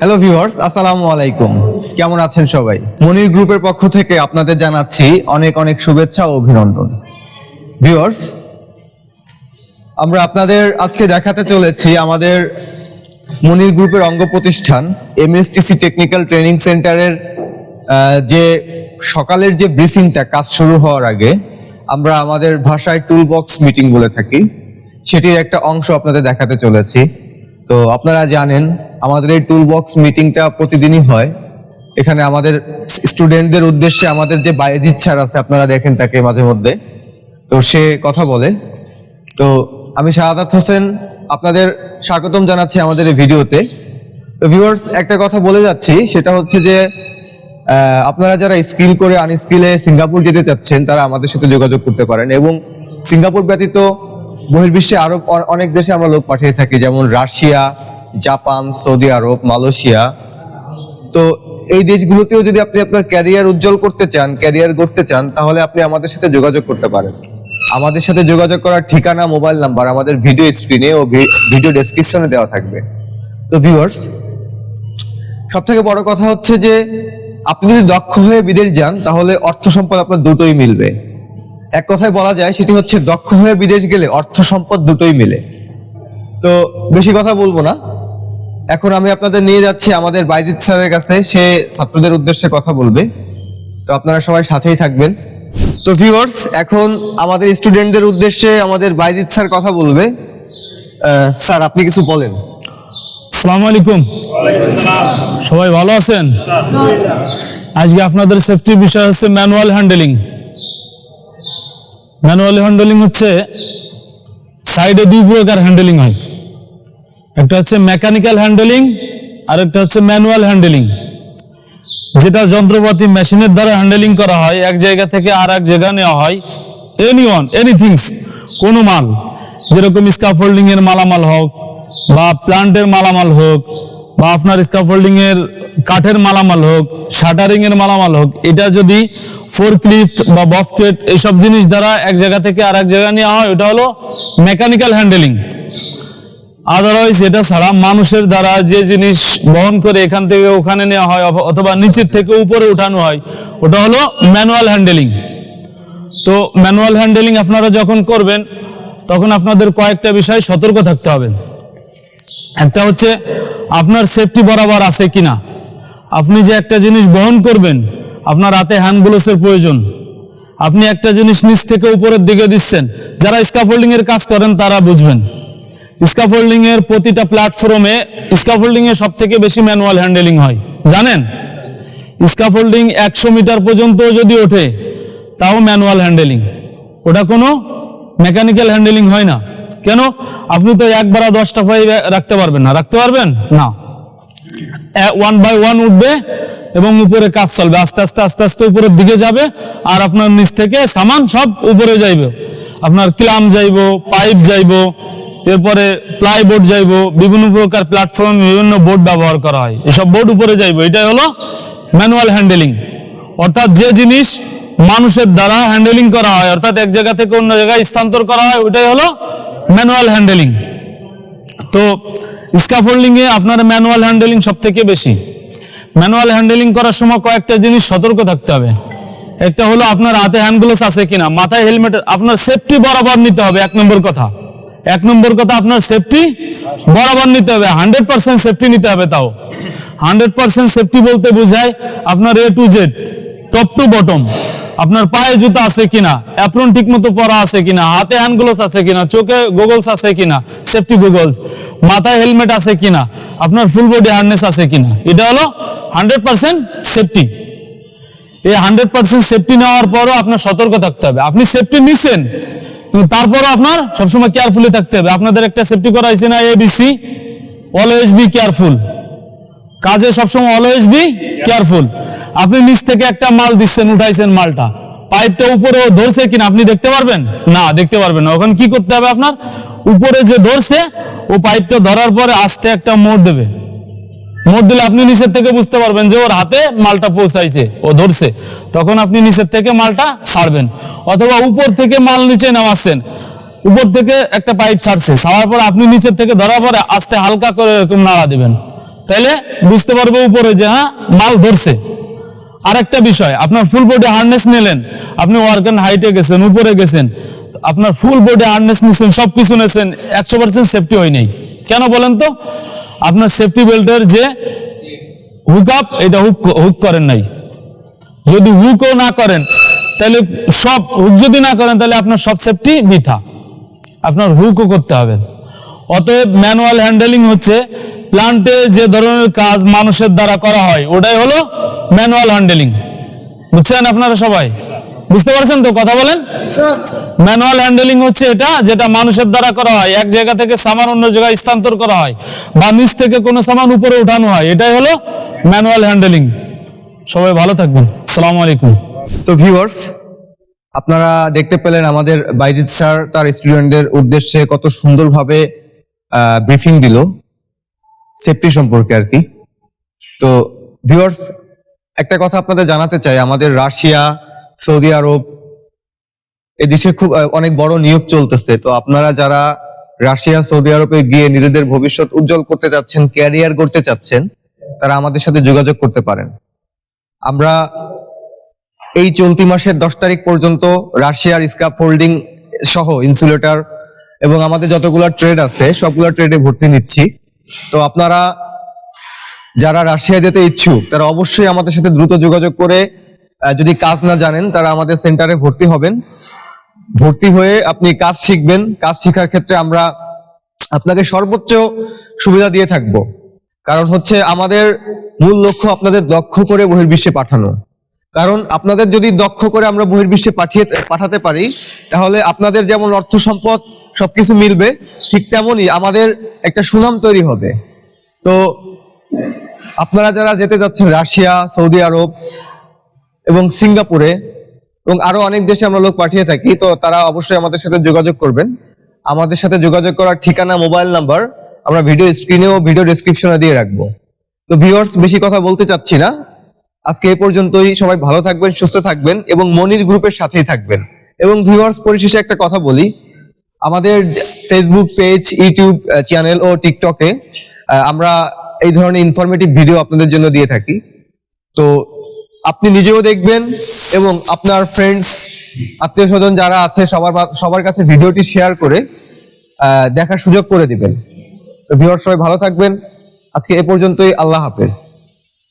Hello viewers আসসালামু আলাইকুম। কেমন আছেন সবাই? মনির গ্রুপের পক্ষ থেকে আপনাদের জানাচ্ছি অনেক অনেক শুভেচ্ছা ও অভিনন্দন। ভিউয়ার্স আমরা আপনাদের আজকে দেখাতে চলেছি আমাদের মনির গ্রুপের অঙ্গ প্রতিষ্ঠান এমএসটিসি টেকনিক্যাল ট্রেনিং সেন্টারের যে সকালের যে ব্রিফিংটা কাজ শুরু হওয়ার আগে, আমরা আমাদের ভাষায় টুল বক্স মিটিং বলে থাকি। সেটির একটা অংশ আপনাদের দেখাতে চলেছি। তো আপনারা জানেন, আমাদের এই টুল বক্স মিটিংটা প্রতিদিনই হয়। এখানে আমাদের স্টুডেন্টদের উদ্দেশ্যে আমাদের যে বাইজিৎ স্যার আছে, আপনারা দেখেন তাকে মাঝে মধ্যে। তো সে কথা বলে। তো আমি শাহাদাত হোসেন, আপনাদের স্বাগতম জানাচ্ছি আমাদের এই ভিডিওতে। তো ভিউয়ার্স একটা কথা বলে যাচ্ছি, সেটা হচ্ছে যে আপনারা যারা স্কিল করে আনস্কিলে সিঙ্গাপুর যেতে চাচ্ছেন, তারা আমাদের সাথে যোগাযোগ করতে পারেন। এবং সিঙ্গাপুর ব্যতীত বহির্বিশ্বে আরও অনেক দেশে আমরা লোক পাঠিয়ে থাকি, যেমন রাশিয়া, জাপান, সৌদি আরব, মালয়েশিয়া। তো এই দেশগুলোতেও যদি আপনি আপনার ক্যারিয়ার উজ্জ্বল করতে চান, ক্যারিয়ার গড়তে চান, তাহলে আপনি আমাদের সাথে যোগাযোগ করতে পারেন। আমাদের সাথে যোগাযোগ করার ঠিকানা, মোবাইল নাম্বার, আমাদের ভিডিও স্ক্রিনে ও ভিডিও ডেসক্রিপশনে দেওয়া থাকবে। তো ভিউয়ার্স সব থেকে বড় কথা হচ্ছে যে, আপনি যদি দক্ষ হয়ে বিদেশ যান, তাহলে অর্থ সম্পদ আপনার দুটোই মিলবে। এক কথায় বলা যায় সেটি হচ্ছে দক্ষ হয়ে বিদেশ গেলে অর্থ সম্পদ দুটোই মিলে। তো বেশি কথা বলব না। এখন আমি আপনাদের নিয়ে যাচ্ছি আমাদের বাইজিৎ স্যারের কাছে সে ছাত্রদের উদ্দেশ্যে কথা বলবে। তো আপনারা সবাই সাথেই থাকবেন। তো ভিউয়ার্স এখন আমাদের স্টুডেন্টদের উদ্দেশ্যে আমাদের বাইজিৎ স্যার কথা বলবে। স্যার আপনি কিছু বলেন। আসসালামু আলাইকুম। সবাই ভালো আছেন? আজকে আপনাদের সেফটির বিষয় হচ্ছে ম্যানুয়াল হ্যান্ডেলিং ম্যানুয়াল হ্যান্ডেলিং হচ্ছে সাইডে দুই প্রকার হ্যান্ডেলিং হয়। একটা হচ্ছে মেকানিক্যাল হ্যান্ডেলিং আর একটা হচ্ছে ম্যানুয়াল হ্যান্ডেলিং যেটা যন্ত্রপাতি মেশিনের দ্বারা হ্যান্ডেলিং করা হয়, এক জায়গা থেকে আর এক জায়গা নেওয়া হয়। এনি ওয়ান এনিথিংস কোনো মাল। যেরকম স্কাফোল্ডিং এর মালামাল হোক বা প্লান্টের মালামাল হোক বা আপনার স্কাফোল্ডিং এর কাঠের মালামাল হোক শাটারিং এর মালামাল হোক, এটা যদি ফোরক্লিফট বা বফকেট এইসব জিনিস দ্বারা এক জায়গা থেকে আর এক জায়গা নেওয়া হয়, ওটা হলো মেকানিক্যাল হ্যান্ডেলিং আদারওয়াইজ এটা ছাড়া মানুষের দ্বারা যে জিনিস বহন করে এখান থেকে ওখানে নেওয়া হয়, অথবা নিচের থেকে উপরে উঠানো হয়, ওটা হলো ম্যানুয়াল হ্যান্ডেলিং তো ম্যানুয়াল হ্যান্ডেলিং আপনারা যখন করবেন, তখন আপনাদের কয়েকটা বিষয় সতর্ক থাকতে হবে। একটা হচ্ছে আপনার সেফটি বরাবর আছে কিনা। আপনি যে একটা জিনিস বহন করবেন, আপনার হাতে হ্যান্ড গ্লোভসের প্রয়োজন। আপনি একটা জিনিস নিচ থেকে উপরের দিকে দিচ্ছেন, যারা স্কাফোল্ডিং এর কাজ করেন তারা বুঝবেন। স্কাফোল্ডিং এর প্রতিটা প্ল্যাটফর্মে স্কাফোল্ডিং এ সব থেকে বেশি ম্যানুয়াল হ্যান্ডেলিং হয়। জানেন? স্কাফোল্ডিং একশো মিটার পর্যন্ত যদি ওঠে, তাও ম্যানুয়াল হ্যান্ডেলিং ওটা কোনো মেকানিক্যাল হ্যান্ডেলিং হয় না। কেন? আপনি তো একবার দশটা পাই রাখতে পারবেন না। রাখতে পারবেন? না। ওয়ান বাই ওয়ান উঠবে এবং উপরে কাজ চলবে। আস্তে আস্তে আস্তে আস্তে উপরের দিকে যাবে আর আপনার নিচ থেকে সামান সব উপরে যাইবে। আপনার ক্লাম যাইব পাইপ যাইব এরপরে প্লাইবোর্ড যাইব বিভিন্ন প্রকার প্ল্যাটফর্ম বিভিন্ন বোর্ড ব্যবহার করা হয়। এসব বোর্ড উপরে যাইব। এটাই হলো ম্যানুয়াল হ্যান্ডেলিং অর্থাৎ যে জিনিস মানুষের দ্বারা হ্যান্ডেলিং করা হয় অর্থাৎ এক জায়গা থেকে অন্য জায়গায় স্থানান্তর করা হয় ওইটাই হলো ম্যানুয়াল হ্যান্ডেলিং তো স্কাফোল্ডিং এ আপনার ম্যানুয়াল হ্যান্ডেলিং সব থেকে বেশি। ম্যানুয়াল হ্যান্ডেলিং করার সময় কয়েকটা জিনিস সতর্ক থাকতে হবে। একটা হলো আপনার হাতে হ্যান্ড গ্লোভস আছে কিনা, মাথায় হেলমেট আপনার সেফটি বরাবর নিতে হবে, এক নম্বর কথা। এক নম্বর কথা, আপনার সেফটি বরাবর নিতে হবে হান্ড্রেড পার্সেন্ট সেফটি নিতে হবে তাও। হান্ড্রেড পার্সেন্ট সেফটি বলতে বোঝায় আপনার A to Z top to bottom আপনার পায়ে জুতা আছে কিনা? অ্যাপ্রন ঠিক মতো পরা আছে কিনা? হাতে হ্যান্ড গ্লোভস আছে কিনা? চোখে গোগলস আছে কিনা? সেফটি গোগলস মাথায় হেলমেট আছে কিনা? আপনার ফুল বডি হার্নেস আছে কিনা? এটা হলো হান্ড্রেড পার্সেন্ট সেফটি এই হান্ড্রেড পার্সেন্ট সেফটি নেওয়ার পরও আপনার সতর্ক থাকতে হবে। আপনি সেফটি নিচ্ছেন তারপরও আপনার সবসময় কেয়ারফুলি থাকতে হবে। আপনাদের একটা সেফটি করা হয়েছে না এবিসি অলওয়েজ বি কেয়ারফুল কাজে সবসময় অলওয়েজ বি কেয়ারফুল আপনি নিচ থেকে একটা মাল দিচ্ছেন, উঠাইছেন মালটা। পাইপটা উপরে ও ধরছে কিনা আপনি দেখতে পারবেন? না, দেখতে পারবেন না। ওখানে কি করতে হবে আপনার? উপরে যে ধরছে, ও পাইপটা ধরার পরে আস্তে একটা মোড় দেবে। মোড় দিলে আপনি নিচের থেকে বুঝতে পারবেন যে ওর হাতে মালটা পৌঁছাইছে, ও ধরছে। তখন আপনি নিচের থেকে মালটা ছাড়বেন অথবা উপর থেকে মাল নিচে নামাচ্ছেন। উপর থেকে একটা পাইপ ছাড়ছে ছাড়ার পর আপনি নিচের থেকে ধরার পরে আস্তে হালকা করে এরকম নাড়া দিবেন। তাহলে বুঝতে পারবে উপরে যে হ্যাঁ মাল ধরছে। আরেকটা বিষয়, আপনার ফুল বডি হার্নেস নিলেন, আপনি ওয়ার্কান হাইটে গেছেন, উপরে গেছেন, আপনার ফুল বডি হার্নেস নিছেন সব কিছু নিয়েছেন একশো পার্সেন্ট সেফটি হয় নাই। কেন বলেন তো? আপনার সেফটি বেল্টের যে হুক আপ এটা হুক হুক করেন নাই। যদি হুকও না করেন তাহলে সব হুক যদি না করেন তাহলে আপনার সব সেফটি বৃথা। আপনার হুকও করতে হবে। অতএব ম্যানুয়াল হ্যান্ডেলিং হচ্ছে প্লান্টে যে ধরনের কাজ মানুষের দ্বারা করা হয় ওটাই হলো ম্যানুয়াল হ্যান্ডেলিং বুঝছেন আপনারা সবাই? বুঝতে পারছেন তো কথা বলেন? ম্যানুয়াল হ্যান্ডেলিং হচ্ছে এটা যেটা মানুষের দ্বারা করা হয়। এক জায়গা থেকে সামান অন্য জায়গায় স্থানান্তর করা হয় বা নিচ থেকে কোনো সামান উপরে উঠানো হয়। এটাই হলো ম্যানুয়াল হ্যান্ডেলিং সবাই ভালো থাকবেন। আসসালামু আলাইকুম। তো ভিউয়ার্স আপনারা দেখতে পেলেন আমাদের বাইজিৎ স্যার তার স্টুডেন্টদের উদ্দেশ্যে কত সুন্দরভাবে ব্রিফিং দিল। সেফটি সম্পর্কে আর কি। তো ভিউয়ার্স একটা কথা আপনাদের জানাতে চাই, আমাদের রাশিয়া, সৌদি আরব এই দেশে খুব অনেক বড় নিয়োগ চলতেছে। তো আপনারা যারা রাশিয়া, সৌদি আরবে গিয়ে নিজেদের ভবিষ্যৎ উজ্জ্বল করতে চাচ্ছেন ক্যারিয়ার করতে চাচ্ছেন, তারা আমাদের সাথে যোগাযোগ করতে পারেন। আমরা এই চলতি মাসের দশ তারিখ পর্যন্ত রাশিয়ার স্কাপ হোল্ডিং সহ ইনসুলেটর এবং আমাদের যতগুলো ট্রেড আছে, সবগুলো ট্রেডে ভর্তি নিচ্ছি। তো আপনারা যারা রাশিয়া যেতে ইচ্ছুক, তারা অবশ্যই আমাদের সাথে দ্রুত যোগাযোগ করে যদি কাজ না জানেন, তারা আমাদের সেন্টারে ভর্তি হবেন। ভর্তি হয়ে আপনি কাজ শিখবেন। কাজ শেখার ক্ষেত্রে আমরা আপনাকে সর্বোচ্চ সুবিধা দিয়ে থাকব। কারণ হচ্ছে আমাদের মূল লক্ষ্য আপনাদের দক্ষ করে বহির্বিশ্বে পাঠানো। কারণ আপনাদের যদি দক্ষ করে আমরা বহির্বিশ্বে পাঠিয়ে পাঠাতে পারি, তাহলে আপনাদের যেমন অর্থ সম্পদ সবকিছু মিলবে, ঠিক তেমনই আমাদের একটা সুনাম তৈরি হবে। তো আপনারা যারা যেতে যাচ্ছেন রাশিয়া, সৌদি আরব এবং সিঙ্গাপুরে এবং আরও অনেক দেশে আমরা লোক পাঠিয়ে থাকি, তো তারা অবশ্যই আমাদের সাথে যোগাযোগ করবেন। আমাদের সাথে যোগাযোগ করার ঠিকানা, মোবাইল নাম্বার আমরা ভিডিও স্ক্রিনে ও ভিডিও ডেসক্রিপশনে দিয়ে রাখব। তো ভিউয়ার্স, বেশি কথা বলতে চাচ্ছি না। আজকে এই পর্যন্তই, সবাই ভালো থাকবেন, সুস্থ থাকবেন এবং মনির গ্রুপের সাথেই থাকবেন। এবং ভিউয়ার্স, পরিশেষে একটা কথা বলি আমাদের ফেসবুক পেজ ইউটিউব চ্যানেল ও টিকটকে আমরা এই ধরনের ইনফরমেটিভ ভিডিও আপনাদের জন্য দিয়ে থাকি। তো আপনি নিজেও দেখবেন এবং আপনার ফ্রেন্ডস আত্মীয় স্বজন যারা আছে, সবার সবার কাছে ভিডিওটি শেয়ার করে দেখার সুযোগ করে দিবেন। ভিউয়ার সবাই ভালো থাকবেন। আজকে এ পর্যন্তই, আল্লাহ হাফেজ।